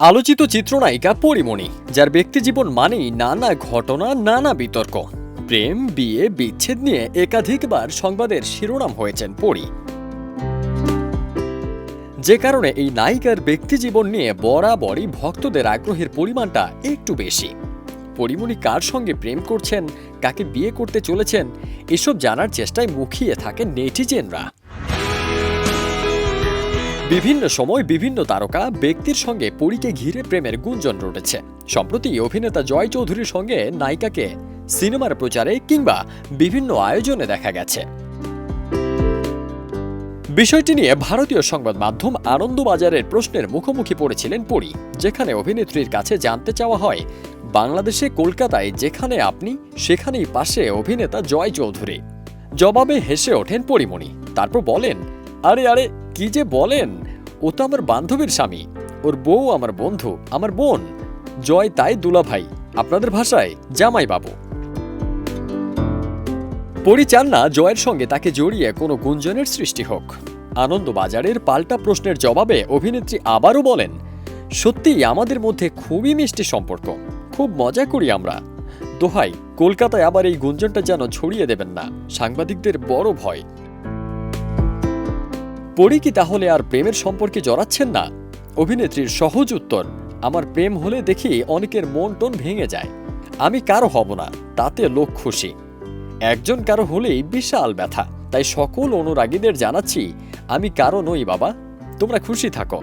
আলোচিত চিত্রনায়িকা পরিমণি, যার ব্যক্তিজীবন মানেই নানা ঘটনা, নানা বিতর্ক। প্রেম, বিয়ে, বিচ্ছেদ নিয়ে একাধিকবার সংবাদের শিরোনাম হয়েছেন পরি। যে কারণে এই নায়িকার ব্যক্তিজীবন নিয়ে বরাবরই ভক্তদের আগ্রহের পরিমাণটা একটু বেশি। পরিমণি কার সঙ্গে প্রেম করছেন, কাকে বিয়ে করতে চলেছেন, এসব জানার চেষ্টায় মুখিয়ে থাকেন নেটিজেনরা। বিভিন্ন সময় বিভিন্ন তারকা ব্যক্তির সঙ্গে পরীকে ঘিরে প্রেমের গুঞ্জন রটেছে। সম্প্রতি অভিনেতা জয় চৌধুরীর সঙ্গে নায়িকাকে সিনেমার প্রচারে কিংবা বিভিন্ন আয়োজনে দেখা গেছে। বিষয়টি নিয়ে ভারতীয় সংবাদ মাধ্যম আনন্দবাজারের প্রশ্নের মুখোমুখি পড়েছিলেন পরি, যেখানে অভিনেত্রীর কাছে জানতে চাওয়া হয়, বাংলাদেশে কলকাতায় যেখানে আপনি, সেখানেই পাশে অভিনেতা জয় চৌধুরী। জবাবে হেসে ওঠেন পরিমণি, তারপর বলেন, আরে আরে কি যে বলেন? ও তো আমার বান্ধবীর স্বামী। ওর বউ আমার বন্ধু, আমার বোন। জয় তাই দুলাভাই। আপনাদের ভাষায় জামাই বাবু পরি চান না জয়ের সঙ্গে তাকে জড়িয়ে কোনো গুঞ্জনের সৃষ্টি হোক। আনন্দবাজারের পাল্টা প্রশ্নের জবাবে অভিনেত্রী আবারও বলেন, সত্যিই আমাদের মধ্যে খুবই মিষ্টি সম্পর্ক। খুব মজা করি আমরা। দোহাই, কলকাতায় আবার এই গুঞ্জনটা যেন ছড়িয়ে দেবেন না। সাংবাদিকদের বড় ভয়। পরি কি তাহলে আর প্রেমের সম্পর্কে জড়াচ্ছেন না? অভিনেত্রীর সহজ উত্তর, আমার প্রেম হলে দেখি অনেকের মন টন ভেঙে যায়। আমি কারও হব না, তাতে লোক খুশি। একজন কারও হলেই বিশাল ব্যথা, তাই সকল অনুরাগীদের জানাচ্ছি, আমি কারও নই বাবা, তোমরা খুশি থাকো।